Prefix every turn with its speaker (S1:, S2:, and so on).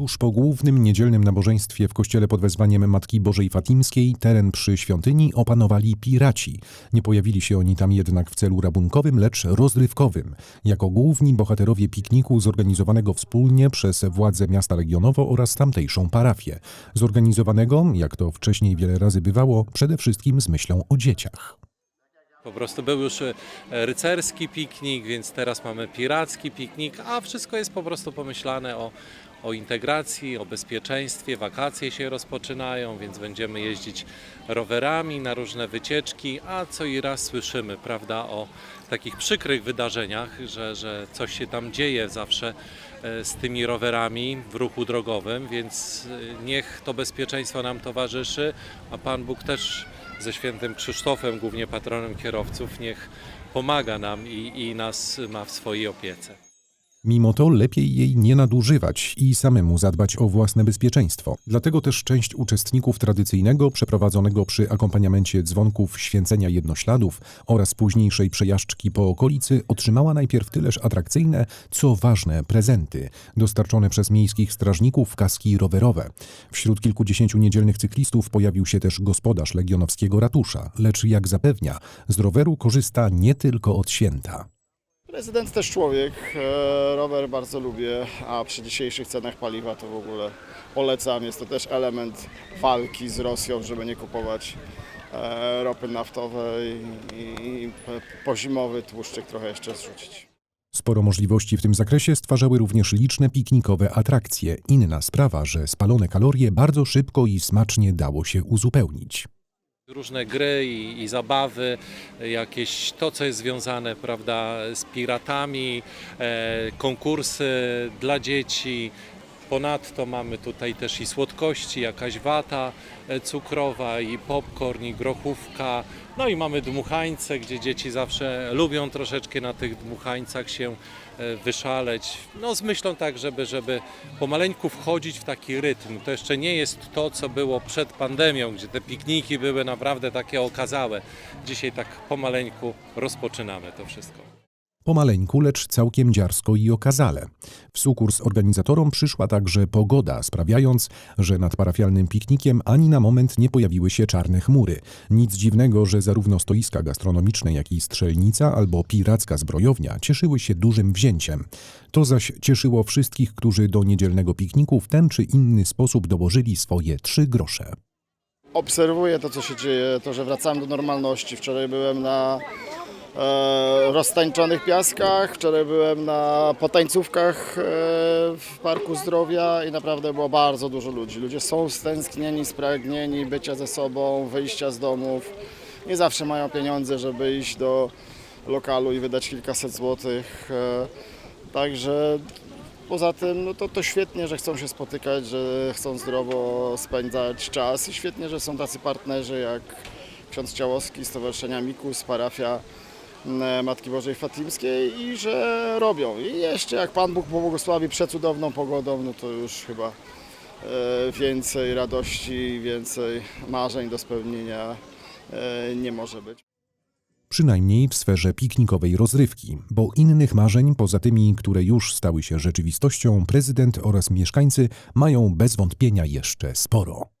S1: Tuż po głównym niedzielnym nabożeństwie w kościele pod wezwaniem Matki Bożej Fatimskiej teren przy świątyni opanowali piraci. Nie pojawili się oni tam jednak w celu rabunkowym, lecz rozrywkowym. Jako główni bohaterowie pikniku zorganizowanego wspólnie przez władze miasta regionowo oraz tamtejszą parafię. Zorganizowanego, jak to wcześniej wiele razy bywało, przede wszystkim z myślą o dzieciach.
S2: Po prostu był już e, rycerski piknik, więc teraz mamy piracki piknik, a wszystko jest po prostu pomyślane o, o integracji, o bezpieczeństwie. Wakacje się rozpoczynają, więc będziemy jeździć rowerami na różne wycieczki, a co i raz słyszymy, prawda, o takich przykrych wydarzeniach, że, że coś się tam dzieje zawsze e, z tymi rowerami w ruchu drogowym, więc e, niech to bezpieczeństwo nam towarzyszy, a Pan Bóg też ze świętym Krzysztofem, głównie patronem kierowców, niech pomaga nam i, i nas ma w swojej opiece.
S1: Mimo to lepiej jej nie nadużywać i samemu zadbać o własne bezpieczeństwo. Dlatego też część uczestników tradycyjnego, przeprowadzonego przy akompaniamencie dzwonków święcenia jednośladów oraz późniejszej przejażdżki po okolicy otrzymała najpierw tyleż atrakcyjne, co ważne prezenty, dostarczone przez miejskich strażników kaski rowerowe. Wśród kilkudziesięciu niedzielnych cyklistów pojawił się też gospodarz legionowskiego ratusza, lecz jak zapewnia, z roweru korzysta nie tylko od święta.
S3: Prezydent też człowiek, e, rower bardzo lubię, a przy dzisiejszych cenach paliwa to w ogóle polecam. Jest to też element walki z Rosją, żeby nie kupować e, ropy naftowej i, pozimowy tłuszczyk trochę jeszcze zrzucić.
S1: Sporo możliwości w tym zakresie stwarzały również liczne piknikowe atrakcje. Inna sprawa, że spalone kalorie bardzo szybko i smacznie dało się uzupełnić.
S2: Różne gry i, i zabawy, jakieś to, co jest związane prawda, z piratami, e, konkursy dla dzieci. Ponadto mamy tutaj też i słodkości, jakaś wata e, cukrowa, i popcorn, i grochówka. No i mamy dmuchańce, gdzie dzieci zawsze lubią troszeczkę na tych dmuchańcach się e, wyszaleć. No z myślą tak, żeby, żeby pomaleńku wchodzić w taki rytm. To jeszcze nie jest to, co było przed pandemią, gdzie te pikniki były naprawdę takie okazałe. Dzisiaj tak pomaleńku rozpoczynamy to wszystko.
S1: Pomaleńku, lecz całkiem dziarsko i okazale. W sukurs organizatorom przyszła także pogoda, sprawiając, że nad parafialnym piknikiem ani na moment nie pojawiły się czarne chmury. Nic dziwnego, że zarówno stoiska gastronomiczne, jak i strzelnica albo piracka zbrojownia cieszyły się dużym wzięciem. To zaś cieszyło wszystkich, którzy do niedzielnego pikniku w ten czy inny sposób dołożyli swoje trzy grosze.
S3: Obserwuję to, co się dzieje, to, że wracamy do normalności. Wczoraj byłem na roztańczonych piaskach, wczoraj byłem na potańcówkach e, w Parku Zdrowia i naprawdę było bardzo dużo ludzi. Ludzie są stęsknieni, spragnieni bycia ze sobą, wyjścia z domów. Nie zawsze mają pieniądze, żeby iść do lokalu i wydać kilkaset złotych. E, także Poza tym no to, to świetnie, że chcą się spotykać, że chcą zdrowo spędzać czas i świetnie, że są tacy partnerzy jak ksiądz Ciałowski, Stowarzyszenia Mikus, parafia Matki Bożej Fatimskiej i że robią. I jeszcze jak Pan Bóg pobłogosławi przecudowną pogodą, no to już chyba e, więcej radości, więcej marzeń do spełnienia e, nie może być.
S1: Przynajmniej w sferze piknikowej rozrywki, bo innych marzeń, poza tymi, które już stały się rzeczywistością, prezydent oraz mieszkańcy mają bez wątpienia jeszcze sporo.